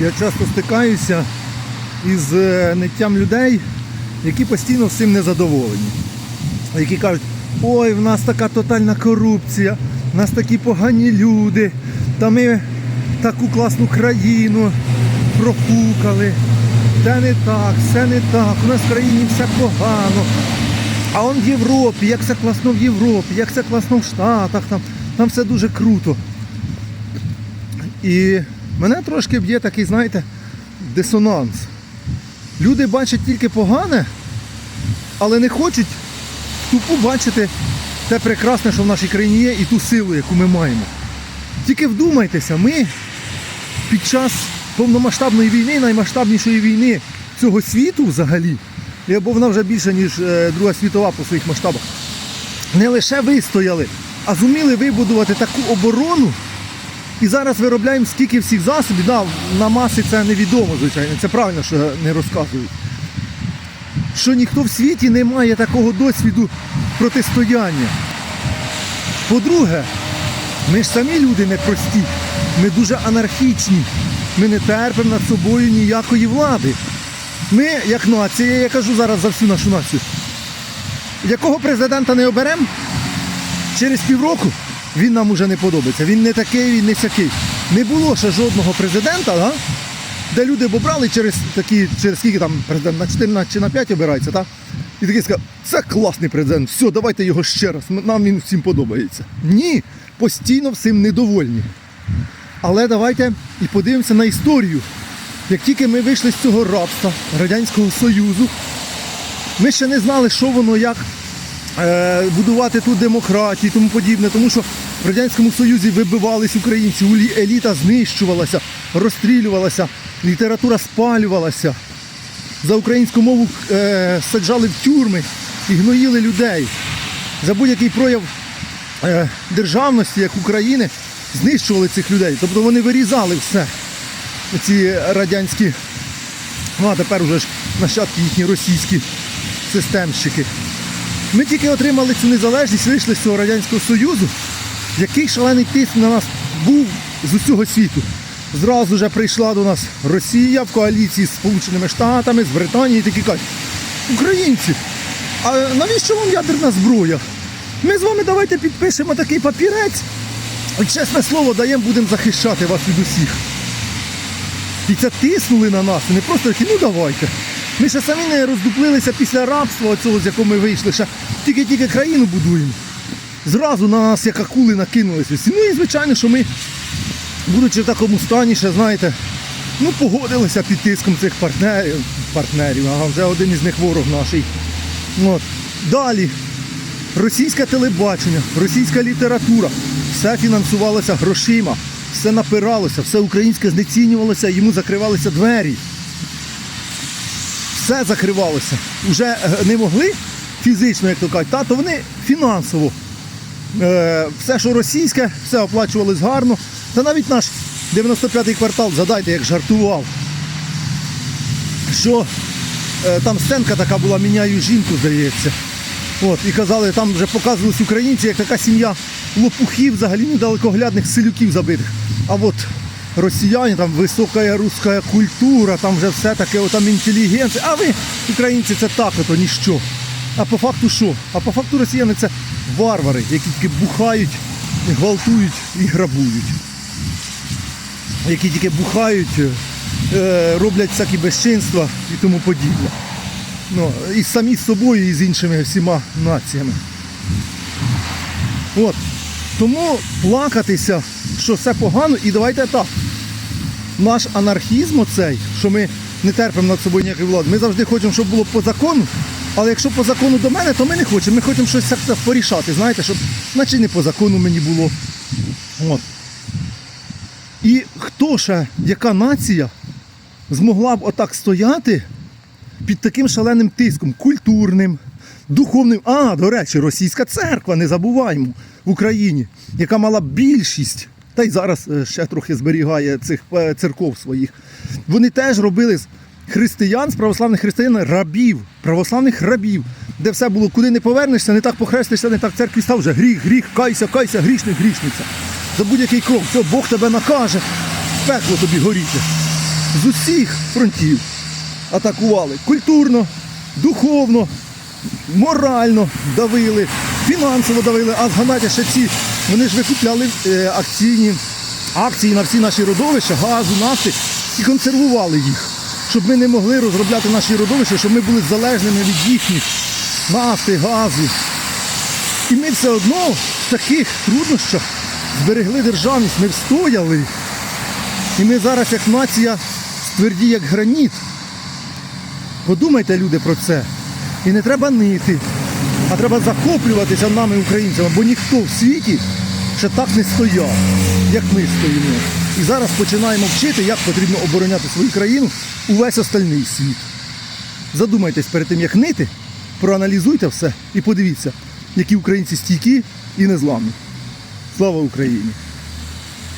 Я часто стикаюся із е, ниттям людей, які постійно всім незадоволені. Які кажуть, ой, в нас така тотальна корупція, в нас такі погані люди, та ми таку класну країну профукали. Те не так, все не так, у нас в країні все погано. А он в Європі, як все класно в Європі, як все класно в Штатах, там, там все дуже круто. І мене трошки б'є такий, знаєте, дисонанс. Люди бачать тільки погане, але не хочуть тупо бачити те прекрасне, що в нашій країні є, і ту силу, яку ми маємо. Тільки вдумайтеся, ми під час повномасштабної війни, наймасштабнішої війни цього світу взагалі, і або вона вже більша, ніж е, Друга світова по своїх масштабах, не лише вистояли, а зуміли вибудувати таку оборону. І зараз виробляємо стільки всіх засобів. Да, на маси це невідомо, звичайно. Це правильно, що не розказують. Що ніхто в світі не має такого досвіду протистояння. По-друге, ми ж самі люди непрості. Ми дуже анархічні. Ми не терпимо над собою ніякої влади. Ми, як нація, я кажу зараз за всю нашу націю, якого президента не оберемо, через півроку він нам уже не подобається. Він не такий, він не сякий. Не було ще жодного президента, да? де люди б обрали через такі, через скільки там президент на 14 чи на 5 обирається, так? І такий сказав, це класний президент, все, давайте його ще раз, нам він всім подобається. Ні, постійно всім недовольні. Але давайте і подивимося на історію. Як тільки ми вийшли з цього рабства Радянського Союзу, ми ще не знали, що воно як будувати тут демократію і тому подібне, тому що в Радянському Союзі вибивались українці, еліта знищувалася, розстрілювалася, література спалювалася. За українську мову е, саджали в тюрми і гноїли людей. За будь-який прояв е, державності, як України, знищували цих людей. Тобто вони вирізали все. Ці радянські, ну а тепер вже ж нащадки їхні російські системщики. Ми тільки отримали цю незалежність, вийшли з цього Радянського Союзу. Який шалений тиск на нас був з усього світу. Зразу вже прийшла до нас Росія в коаліції з Сполученими Штатами, з Британією, такі кажуть, українці, а навіщо вам ядерна зброя? Ми з вами давайте підпишемо такий папірець, і чесне слово даємо, будемо захищати вас від усіх. І це тиснули на нас, не просто такі, ну давайте. Ми ще самі не роздуплилися після рабства, оцього, з якого ми вийшли, ще тільки-тільки країну будуємо. Зразу на нас, як акули, накинулися всі. Ну і звичайно, що ми, будучи в такому стані, ще знаєте, ну погодилися під тиском цих партнерів, партнерів, ага, вже один із них ворог наш. От. Далі. Російське телебачення, російська література, все фінансувалося грошима, все напиралося, все українське знецінювалося, йому закривалися двері. Все закривалося. Уже е, не могли фізично, як то кажуть, та, то вони фінансово. Е, все, що російське, все оплачувалось гарно. Та навіть наш 95-й квартал, згадайте, як жартував. Що е, там сценка така була, міняю жінку, здається. От, і казали, там вже показувались українці, як така сім'я лопухів, взагалі недалекоглядних селюків забитих. А от росіяни, там висока руська культура, там вже все таке, о, там інтелігенція. А ви, українці, це так, ото ніщо. А по факту що? А по факту росіяни це варвари, які тільки бухають, гвалтують і грабують. Які тільки бухають, е, роблять всякі безчинства і тому подібне. Ну, і самі з собою, і з іншими всіма націями. От. Тому плакатися, що все погано, і давайте так. Наш анархізм оцей, що ми не терпимо над собою ніякої влади, ми завжди хочемо, щоб було по закону, але якщо по закону до мене, то ми не хочемо. Ми хочемо щось порішати, знаєте, щоб наче не по закону мені було. От. І хто ще, яка нація змогла б отак стояти під таким шаленим тиском, культурним, духовним. А, до речі, російська церква, не забуваємо, в Україні, яка мала більшість, та й зараз е, ще трохи зберігає цих е, церков своїх. Вони теж робили з християн, з православних християн, рабів, православних рабів, де все було, куди не повернешся, не так похрестишся, не так в церкві став вже гріх, гріх, кайся, кайся, грішник, грішниця. За будь-який крок, все, Бог тебе накаже, пекло тобі горіти. з усіх фронтів атакували культурно, духовно, морально давили, фінансово давили, а згадайте ще ці, вони ж викупляли е, акційні акції на всі наші родовища, газу, нафти і консервували їх, щоб ми не могли розробляти наші родовища, щоб ми були залежними від їхніх нафти, газу. І ми все одно в таких труднощах зберегли державність, ми встояли. І ми зараз як нація стверді, як граніт. Подумайте, люди, про це. І не треба нити, а треба захоплюватися нами, українцями, бо ніхто в світі ще так не стояв, як ми стоїмо. І зараз починаємо вчити, як потрібно обороняти свою країну увесь остальний світ. Задумайтесь перед тим, як нити, проаналізуйте все і подивіться, які українці стійкі і незламні. Слава Україні!